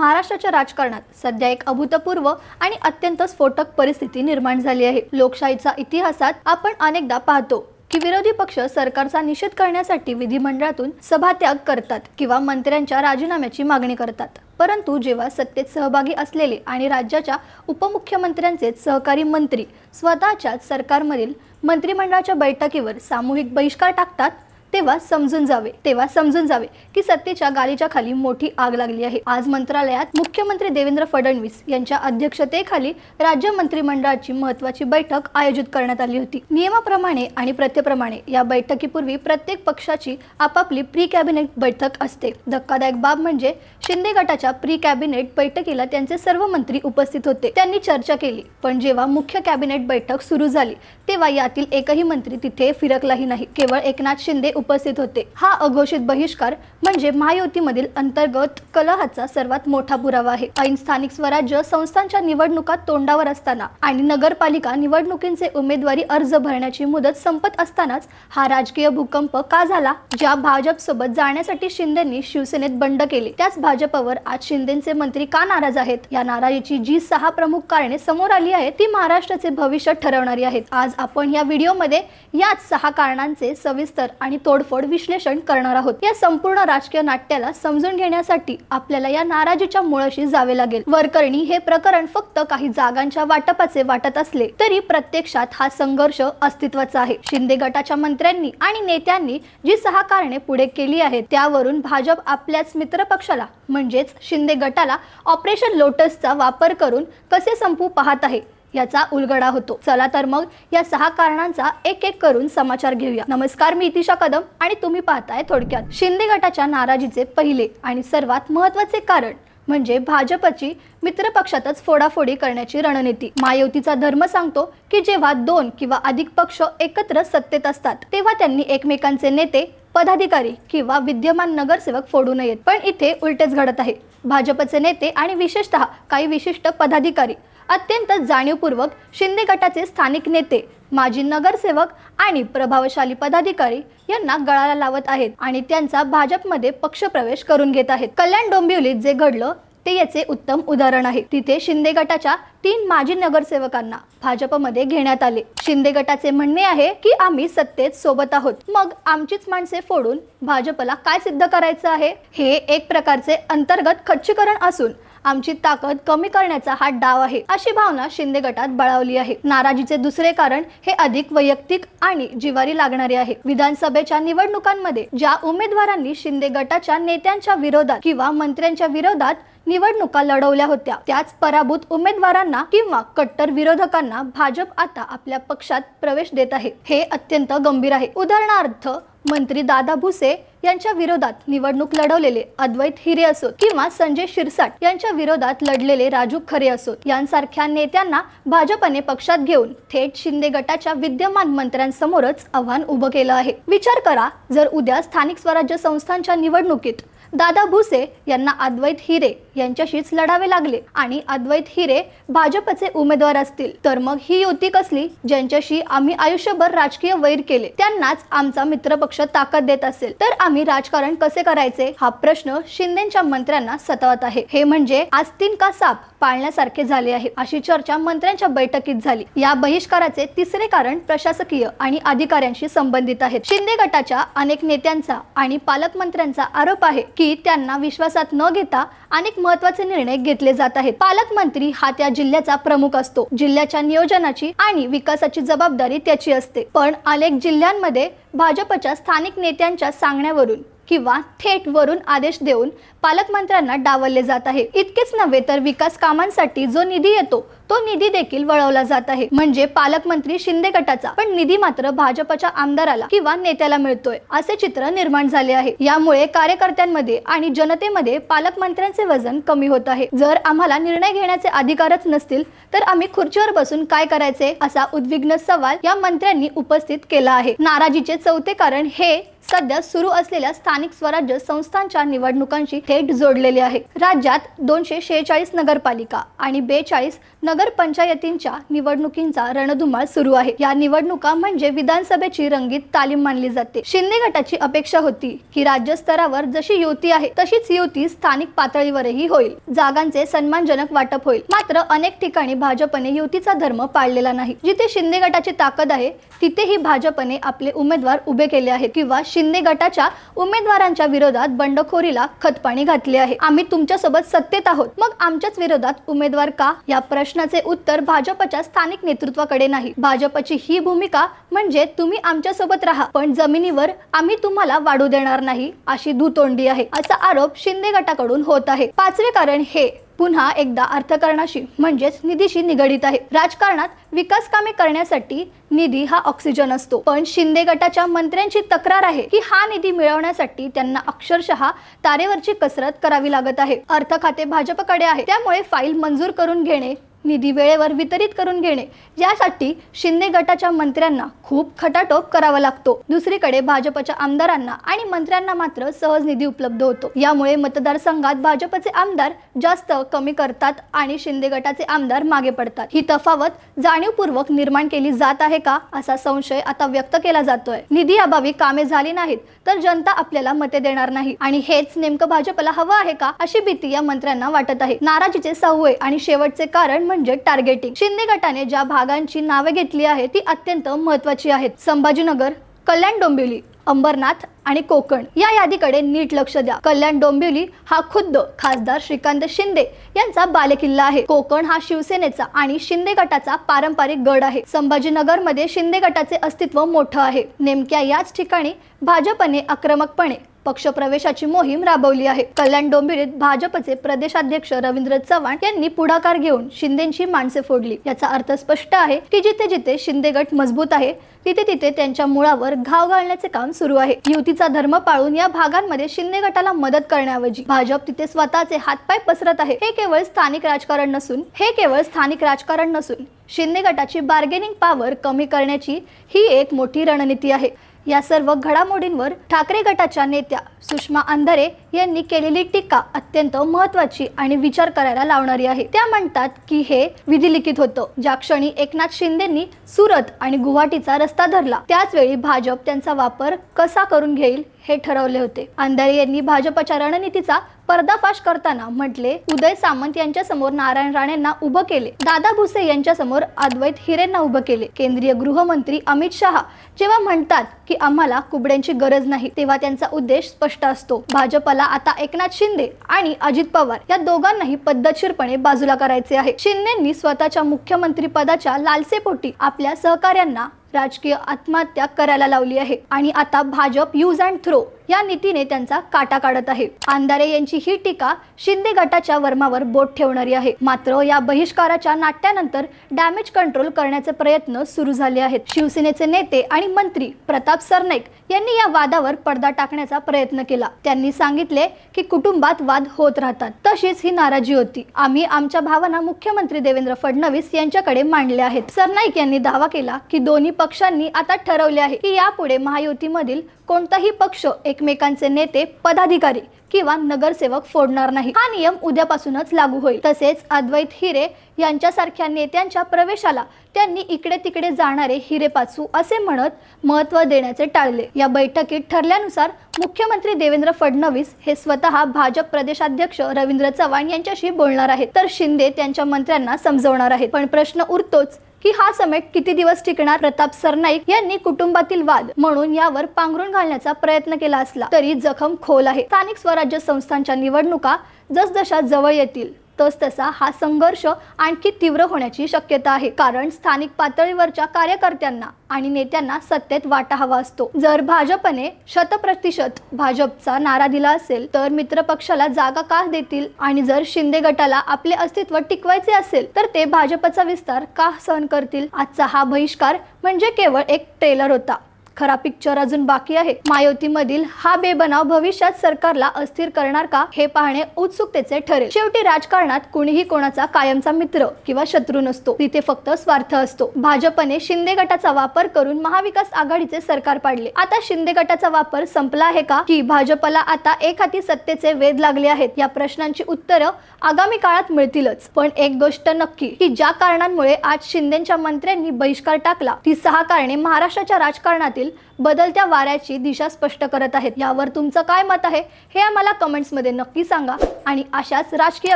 महाराष्ट्राच्या राजकारणात सध्या एक अभूतपूर्व आणि अत्यंत स्फोटक परिस्थिती निर्माण झाली आहे. लोकशाहीचा इतिहासात आपण अनेकदा पाहतो की विरोधी पक्ष सरकारचा निषेध करण्यासाठी विधिमंडळातून सभात्याग करतात किंवा मंत्र्यांच्या राजीनाम्याची मागणी करतात. परंतु जेव्हा सत्तेत सहभागी असलेले आणि राज्याच्या उपमुख्यमंत्र्यांचे सहकारी मंत्री स्वतःच्याच सरकारमधील मंत्रिमंडळाच्या बैठकीवर सामूहिक बहिष्कार टाकतात तेव्हा समजून जावे तेव्हा समजून जावे की सत्तेच्या गालीच्या खाली मोठी आग लागली आहे. आज मंत्रालयात मुख्यमंत्री देवेंद्र फडणवीस यांच्या अध्यक्षतेखाली राज्य मंत्रिमंडळाची महत्वाची बैठक आयोजित करण्यात आली होती. नियमाप्रमाणे आणि प्रथेप्रमाणे या बैठकीपूर्वी प्रत्येक पक्षाची आपापली प्री कॅबिनेट बैठक असते. धक्कादायक बाब म्हणजे शिंदे गटाच्या प्री कॅबिनेट बैठकीला त्यांचे सर्व मंत्री उपस्थित होते. त्यांनी चर्चा केली पण जेव्हा मुख्य कॅबिनेट बैठक सुरू झाली तेव्हा यातील एकही मंत्री तिथे फिरकलाही नाही. केवळ एकनाथ शिंदे उपस्थित होते. हा अघोषित बहिष्कार म्हणजे महायुतीमधील अंतर्गत कलहाचा सर्वात मोठा पुरावा आहे. ऐन स्थानिक स्वराज्य संस्थांच्या निवडणुका तोंडावर असताना आणि नगरपालिका निवडणुकींचे उमेदवारी अर्ज भरण्याची मुदत संपत असतानाच हा राजकीय भूकंप का झाला? ज्या भाजप सोबत जाण्यासाठी शिंदेनी शिवसेनेत बंड केले. त्याच भाजपवर आज शिंदेचे मंत्री का नाराज आहेत? या नाराजीची जी सहा प्रमुख कारणे समोर आली आहेत ती महाराष्ट्राचे भविष्य ठरवणारी आहेत. आज आपण या व्हिडिओमध्ये याच सहा कारणांचे सविस्तर आणि तोडफोड विश्लेषण करणार आहोत. या संपूर्ण राजकीय नाट्याला समजून घेण्यासाठी आपल्याला या नाराजीच्या मुळाशी जावे लागेल. वरकरणी हे प्रकरण फक्त काही जागांच्या वाटपाचे वाटत असले तरी प्रत्यक्षात हा संघर्ष अस्तित्वाचा आहे. शिंदे गटाच्या मंत्र्यांनी आणि नेत्यांनी जी सहा कारणे पुढे केली आहेत त्यावरून भाजप आपल्याच मित्र पक्षाला म्हणजेच शिंदे गटाला ऑपरेशन लोटसचा वापर करून कसे संपू पाहत आहे? याचा उलगडा होतो. चला तर मग या सहा कारणांचा एक एक करून समाचार घेऊया. नमस्कार मी इतिशा कदम आणि तुम्ही पाहताय थोडक्यात. शिंदे गटाच्या नाराजीचे पहिले आणि सर्वात महत्त्वाचे कारण म्हणजे भाजपची मित्रपक्षातच फोडाफोडी करण्याची रणनीती. मायावतीचा धर्म सांगतो की जेव्हा दोन किंवा अधिक पक्ष एकत्र सत्तेत असतात तेव्हा त्यांनी एकमेकांचे नेते पदाधिकारी किंवा विद्यमान नगरसेवक फोडू नयेत. पण इथे उलटेच घडत आहे. भाजपचे नेते आणि विशेषतः काही विशिष्ट पदाधिकारी अत्यंत जाणीवपूर्वक शिंदे गटाचे स्थानिक नेते माजी नगरसेवक आणि प्रभावशाली पदाधिकारी यांना गळाला लावत आहेत आणि त्यांचा भाजपमध्ये पक्षप्रवेश करून घेत आहेत. कल्याण डोंबिवलीत जे घडलं ते याचे उत्तम उदाहरण आहे. तिथे शिंदे गटाच्या तीन माजी नगरसेवकांना भाजपमध्ये घेण्यात आले. शिंदे गटाचे म्हणणे आहे की आम्ही सत्तेत सोबत आहोत. मग आमचीच माणसे फोडून भाजपला काय सिद्ध करायचं आहे? हे एक प्रकारचे अंतर्गत खच्चीकरण असून आमची ताकद कमी करण्याचा हा डाव आहे. अशी भावना शिंदे गटात बळावली आहे. नाराजीचे दुसरे कारण हे अधिक वैयक्तिक आणि जिवारी लागणारे आहे. विधानसभेच्या निवडणुकांमध्ये ज्या उमेदवारांनी शिंदे गटाच्या नेत्यांच्या विरोधात किंवा मंत्र्यांच्या विरोधात निवडणुका लढवल्या होत्या. त्याच पराभूत उमेदवारांना किंवा कट्टर विरोधकांना भाजप आता आपल्या पक्षात प्रवेश देत आहे. हे अत्यंत गंभीर आहे. उदाहरणार्थ मंत्री दादा भुसे यांच्या विरोधात निवडणूक लढवलेले अद्वैत हिरे असोत किंवा संजय शिरसाट यांच्या विरोधात लढलेले राजू खरे असोत. यांसारख्या नेत्यांना भाजपने पक्षात घेऊन थेट शिंदे गटाच्या विद्यमान मंत्र्यांसमोरच आव्हान उभं केलं आहे. विचार करा जर उद्या स्थानिक स्वराज्य संस्थांच्या निवडणुकीत दादा भुसे यांना अद्वैत हिरे यांच्याशीच लढावे लागले. आणि अद्वैत हिरे भाजपचे उमेदवार असतील. तर मग ही युती कसली? ज्यांच्याशी आम्ही आयुष्यभर राजकीय वैर केले. त्यांनाच आमचा मित्रपक्ष ताकद देत असेल. तर आम्ही राजकारण कसे करायचे? हा प्रश्न शिंदेच्या मंत्र्यांना सतावत आहे. हे म्हणजे आस्तीन का साप? पाळण्यासारखे झाले आहे. अशी चर्चा मंत्र्यांच्या बैठकीत झाली. या बहिष्काराचे तिसरे कारण प्रशासकीय आणि अधिकाऱ्यांशी संबंधित आहेत. शिंदे गटाच्या अनेक नेत्यांचा आणि पालकमंत्र्यांचा आरोप आहे की त्यांना विश्वासात न घेता अनेक महत्त्वाचे निर्णय घेतले जात आहेत. पालकमंत्री हा त्या जिल्ह्याचा प्रमुख असतो. जिल्ह्याच्या नियोजनाची आणि विकासाची जबाबदारी त्याची असते. पण अनेक जिल्ह्यांमध्ये भाजपच्या स्थानिक नेत्यांच्या सांगण्यावरून किंवा थेट वरून आदेश देऊन पालकमंत्र्यांना डावलले जात आहे. इतकेच नव्हे तर विकास कामांसाठी जो निधी येतो तो निधी देखील वळवला जात आहे. म्हणजे पालकमंत्री शिंदे गटाचा पण निधी मात्र भाजपच्या आमदाराला किंवा नेत्याला मिळतोय असे चित्र निर्माण झाले आहे. यामुळे कार्यकर्त्यांमध्ये आणि जनतेमध्ये पालकमंत्र्यांचे वजन कमी होत आहे. जर आम्हाला निर्णय घेण्याचे अधिकारच नसतील तर आम्ही खुर्चीवर बसून काय करायचे असा उद्विग्न सवाल या मंत्र्यांनी उपस्थित केला आहे. नाराजीचे चौथे कारण हे सध्या सुरू असलेल्या स्थानिक स्वराज्य संस्थांच्या निवडणुकांशी थेट जोडलेले आहे. राज्यात दोनशे शेहेचाळीस नगरपालिका आणि बेचाळीस नगरपंचायतींच्या निवडणुकींचा रणधुमाळ सुरू आहे. या निवडणुका म्हणजे विधानसभेची रंगीत तालीम मानली जाते. शिंदे गटाची अपेक्षा होती की राज्य स्तरावर जशी युती आहे तशीच युती स्थानिक पातळीवरही होईल. जागांचे सन्मानजनक वाटप होईल. मात्र अनेक ठिकाणी भाजपने युतीचा धर्म पाळलेला नाही. जिथे शिंदे गटाची ताकद आहे तिथेही भाजपने आपले उमेदवार उभे केले आहेत किंवा शिंदे गटाच्या उमेदवारांच्या विरोधात बंडखोरीला खतपाणी घातले आहे. आम्ही तुमच्यासोबत सत्तेत आहोत. मग आमच्याच विरोधात उमेदवार का? या प्रश्नाचे उत्तर भाजपच्या स्थानिक नेतृत्वाकडे नाही. भाजपची ही भूमिका म्हणजे तुम्ही आमच्यासोबत राहा पण जमिनीवर आम्ही तुम्हाला वाढू देणार नाही अशी दुतोंडी आहे असा आरोप शिंदे गटाकडून होत आहे. पाचवे कारण हे पुन्हा एकदा अर्थकारणाशी म्हणजेच निधीशी निगडित आहे. राजकारणात विकास कामे करण्यासाठी निधी हा ऑक्सिजन असतो. पण शिंदे गटाच्या मंत्र्यांची तक्रार आहे की हा निधी मिळवण्यासाठी त्यांना अक्षरशः तारेवरची कसरत करावी लागत आहे. अर्थ खाते भाजपकडे आहे. त्यामुळे फाईल मंजूर करून घेणे निधी वेळेवर वितरित करून घेणे. यासाठी शिंदे गटाच्या मंत्र्यांना खूप खटाटोप करावा लागतो. दुसरीकडे भाजपच्या आमदारांना आणि मंत्र्यांना मात्र सहज निधी उपलब्ध होतो. यामुळे मतदारसंघात भाजपचे आमदार जास्त कमी करतात आणि शिंदे गटाचे आमदार मागे पडतात. ही तफावत जाणीवपूर्वक निर्माण केली जात आहे का असा संशय आता व्यक्त केला जातोय. निधी अभावी कामे झाली नाहीत तर जनता आपल्याला मते देणार नाही. आणि हेच नेमकं भाजपला हवं आहे का अशी भीती या मंत्र्यांना वाटत आहे. नाराजीचे सहावे आणि शेवटचे कारण म्हणजे टार्गेटिंग शिंदे गटाने ज्या भागांची नावे घेतली आहेत ती अत्यंत महत्वाची आहेत. संभाजीनगर कल्याण डोंबिवली अंबरनाथ आणि कोकण. या यादीकडे नीट लक्ष द्या. कल्याण डोंबिवली हा खुद्द खासदार श्रीकांत शिंदे यांचा बालेकिल्ला आहे. कोकण हा शिवसेनेचा आणि शिंदे गटाचा पारंपरिक गड आहे. संभाजीनगरमध्ये शिंदे गटाचे अस्तित्व मोठं आहे. नेमक्या याच ठिकाणी भाजपने आक्रमकपणे पक्षप्रवेशाची मोहीम राबवली आहे. कल्याण डोंबिवलीत भाजपचे प्रदेशाध्यक्ष रवींद्र चव्हाण यांनी पुढाकार घेऊन शिंदेची माणसे फोडली. याचा अर्थ स्पष्ट आहे की जिथे जिथे शिंदे गट मजबूत आहे तिथे तिथे त्यांच्या मुळावर घाव घालण्याचे काम सुरू आहे. युतीचा धर्म पाळून या भागांमध्ये शिंदे गटाला मदत करण्याऐवजी भाजप तिथे स्वतःचे हातपाय पसरत आहे. हे केवळ स्थानिक राजकारण नसून हे केवळ स्थानिक राजकारण नसून शिंदे गटाची बार्गेनिंग पॉवर कमी करण्याची ही एक मोठी रणनीती आहे. या सर्व घडामोडींवर ठाकरे गटाच्या नेत्या सुषमा अंधारे यांनी केलेली टीका अत्यंत महत्वाची आणि विचार करायला लावणारी आहे. त्या म्हणतात की हे विधिलिखित होतं. ज्या क्षणी एकनाथ शिंदेंनी सुरत आणि गुवाहाटीचा रस्ता धरला त्याच वेळी भाजप त्यांचा वापर कसा करून घेईल? हे ठरवले होते. अंधारे यांनी भाजपच्या रणनीतीचा पर्दाफाश करताना म्हटले उदय सामंत यांच्या समोर नारायण राणेंना उभं केले. दादा भुसे यांच्या समोर अद्वैत हिरेंना उभं केले. केंद्रीय गृहमंत्री अमित शहा जेव्हा म्हणतात की आम्हाला कुबड्यांची गरज नाही तेव्हा त्यांचा उद्देश स्पष्ट असतो. भाजपला आता एकनाथ शिंदे आणि अजित पवार या दोघांनाही पद्धतशीरपणे बाजूला करायचे आहे. शिंदेंनी स्वतःच्या मुख्यमंत्री पदाच्या लालसेपोटी आपल्या सहकार्यांना राजकीय आत्महत्या करायला लावली आहे. आणि आता भाजप यूज अँड थ्रो या नीतीने त्यांचा काटा काढत आहे. आंधारे यांची ही टीका शिंदे गटाच्या वर्मावर बोट ठेवणारी आहे. मात्र या बहिष्काराच्या नाट्यानंतर डॅमेज कंट्रोल करण्याचे प्रयत्न सुरू झाले आहेत. शिवसेनेचे नेते आणि मंत्री प्रताप सरनाईक यांनी या वादावर पडदा टाकण्याचा प्रयत्न केला. त्यांनी सांगितले की कुटुंबात वाद होत राहतात. तशीच ही नाराजी होती. आम्ही आमच्या भावना मुख्यमंत्री देवेंद्र फडणवीस यांच्याकडे मांडल्या आहेत. सरनाईक यांनी दावा केला की दोन्ही पक्षांनी आता ठरवले आहे की यापुढे महायुतीमधील कोणताही पक्ष एकमेकांचे नेते पदाधिकारी किंवा नगरसेवक फोडणार नाही. हा नियम उद्यापासूनच लागू होईल. तसेच अद्वैत हिरे यांच्यासारख्या नेत्यांच्या प्रवेशाला त्यांनी इकडे तिकडे जाणारे हिरे पाचू असे म्हणत महत्त्व देण्याचे टाळले. या बैठकीत ठरल्यानुसार मुख्यमंत्री देवेंद्र फडणवीस हे स्वतः भाजप प्रदेशाध्यक्ष रवींद्र चव्हाण यांच्याशी बोलणार आहेत. तर शिंदे त्यांच्या मंत्र्यांना समजवणार आहेत. पण प्रश्न उरतोच. की हा समेट किती दिवस टिकणार? प्रताप सरनाईक यांनी कुटुंबातील वाद म्हणून यावर पांघरून घालण्याचा प्रयत्न केला असला तरी जखम खोल आहे. स्थानिक स्वराज्य संस्थांच्या निवडणुका जसजशा जवळ येतील. तस तसा हा संघर्ष आणखी तीव्र होण्याची शक्यता आहे. कारण स्थानिक पातळीवरच्या कार्यकर्त्यांना आणि नेत्यांना सत्तेत वाटा हवा असतो. जर भाजपने शतप्रतिशत भाजपचा नारा दिला असेल तर मित्रपक्षाला जागा का देतील? आणि जर शिंदे गटाला आपले अस्तित्व टिकवायचे असेल तर ते भाजपचा विस्तार का सहन करतील? आजचा हा बहिष्कार म्हणजे केवळ एक ट्रेलर होता. खरा पिक्चर अजून बाकी आहे. मायुतीमधील हा बेबनाव भविष्यात सरकारला अस्थिर करणार का हे पाहणे उत्सुकतेचे ठरेल. शेवटी राजकारणात कुणीही कोणाचा कायमचा मित्र किंवा शत्रू नसतो. तिथे फक्त स्वार्थ असतो. भाजपने शिंदे गटाचा वापर करून महाविकास आघाडीचे सरकार पाडले. आता शिंदे गटाचा वापर संपला आहे का? की भाजपला आता एक हाती सत्तेचे वेध लागले आहेत या प्रश्नांची उत्तरं आगामी काळात मिळतीलच. पण एक गोष्ट नक्की की ज्या कारणांमुळे आज शिंदेच्या मंत्र्यांनी बहिष्कार टाकला ती सहा कारणे महाराष्ट्राच्या राजकारणातील बदलत्या वाऱ्याची दिशा स्पष्ट करत आहेत. यावर तुमचं काय मत आहे हे आम्हाला कमेंट्समध्ये नक्की सांगा आणि अशाच राजकीय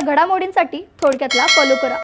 घडामोडींसाठी थोडक्यातला फॉलो करा.